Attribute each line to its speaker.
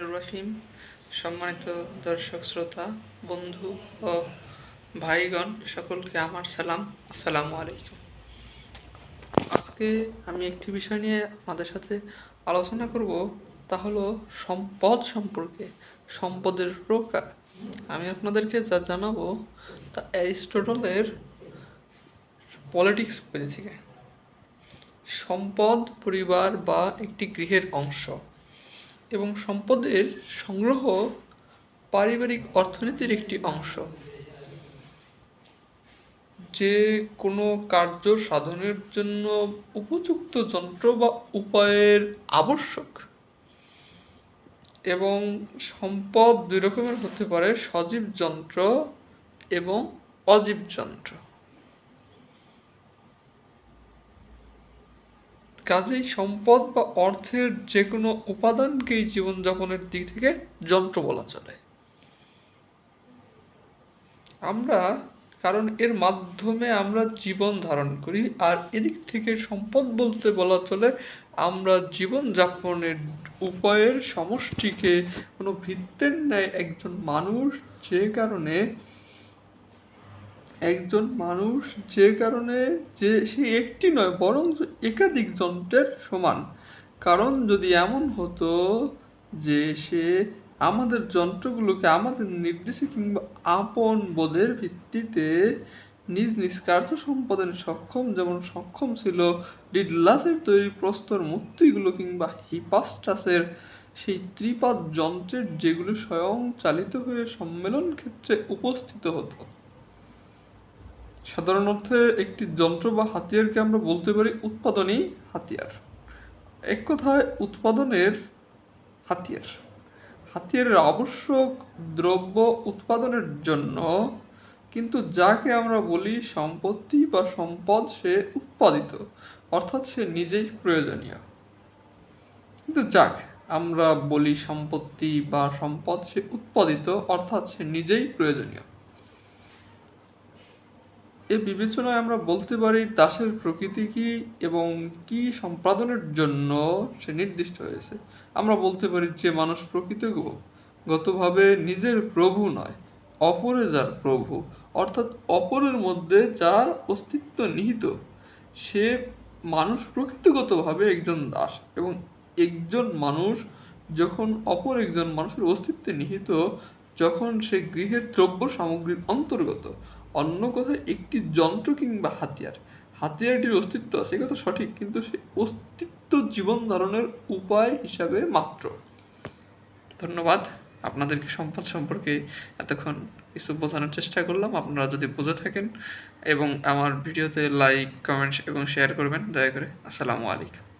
Speaker 1: রহিম, সম্মানিত দর্শক শ্রোতা, বন্ধু ও ভাইগণ, সকলকে আমার সালাম। আসসালামু আলাইকুম। আজকে আমি একটি বিষয় নিয়ে আমাদের সাথে আলোচনা করব, তা হলো সম্পদ সম্পর্কে, সম্পদের প্রকার। আমি আপনাদেরকে যা জানাব, তা অ্যারিস্টটলের পলিটিক্স বই থেকে। সম্পদ, পরিবার বা একটি গৃহের অংশ। এবং সম্পদের সংগ্রহ পারিবারিক অর্থনীতির একটি অংশ। যে কোনো কার্য সাধনের জন্য উপযুক্ত যন্ত্র বা উপায়ের আবশ্যক এবং সম্পদ দুই রকমের হতে পারে, সজীব যন্ত্র এবং অজীব যন্ত্র। কাজেই সম্পদ বা অর্থের যে কোনো উপাদানকেই জীবনযাপনের দিক থেকে যন্ত্র বলা চলে। আমরা, কারণ এর মাধ্যমে আমরা জীবন ধারণ করি, আর এদিক থেকে সম্পদ বলতে বলা চলে, আমরা জীবন যাপনের উপায়ের সমষ্টিকে কোনো ভিত্তের ন্যায় একজন মানুষ যে কারণে একজন মানুষ যে কারণে যে সে একটি নয়, বরং একাধিক যন্ত্রের সমান। কারণ যদি এমন হতো যে সে আমাদের যন্ত্রগুলোকে আমাদের নির্দেশে কিংবা আপন বোধের ভিত্তিতে নিজ নিজ কার্য সম্পাদনে সক্ষম, যেমন সক্ষম ছিল ডিডলাসের তৈরি প্রস্তর মূর্তিগুলো কিংবা হিপাস্টাসের সেই ত্রিপাদ যন্ত্রের যেগুলো স্বয়ং চালিত হয়ে সম্মেলন ক্ষেত্রে উপস্থিত হতো। সাধারণ অর্থে একটি যন্ত্র বা হাতিয়ারকে আমরা বলতে পারি উৎপাদনী হাতিয়ার। এক কথায় উৎপাদনের হাতিয়ার। হাতিয়ারের আবশ্যক দ্রব্য উৎপাদনের জন্য কিন্তু যাকে আমরা বলি সম্পত্তি বা সম্পদ সে উৎপাদিত, অর্থাৎ সে নিজেই প্রয়োজনীয়। কিন্তু যাক, আমরা বলি সম্পত্তি বা সম্পদ সে উৎপাদিত, অর্থাৎ সে নিজেই প্রয়োজনীয়। এ বিবেচনায় আমরা বলতে পারি, দাসের প্রকৃতি কি এবং কি সম্পাদনের জন্য সে নির্দিষ্ট হয়েছে? আমরা বলতে পারি যে মানুষ প্রকৃত গতভাবে নিজের প্রভু নয়, অপরে যার প্রভু, অর্থাৎ অপরের মধ্যে যার অস্তিত্ব নিহিত, সে মানুষ প্রকৃতিগতভাবে একজন দাস এবং একজন মানুষ যখন অপর একজন মানুষের অস্তিত্বে নিহিত, যখন সে গৃহের দ্রব্য সামগ্রীর অন্তর্গত অন্য কথায় একটি যন্ত্র কিংবা হাতিয়ার। হাতিয়ারটির অস্তিত্ব আছে কথা সঠিক, কিন্তু সে অস্তিত্ব জীবন ধারণের উপায় হিসাবে মাত্র। ধন্যবাদ। আপনাদেরকে সম্পদ সম্পর্কে এতক্ষণ কিছু বোঝানোর চেষ্টা করলাম। আপনারা যদি বুঝে থাকেন এবং আমার ভিডিওতে লাইক কমেন্টস এবং শেয়ার করবেন, দয়া করে। আসসালামু আলাইকুম।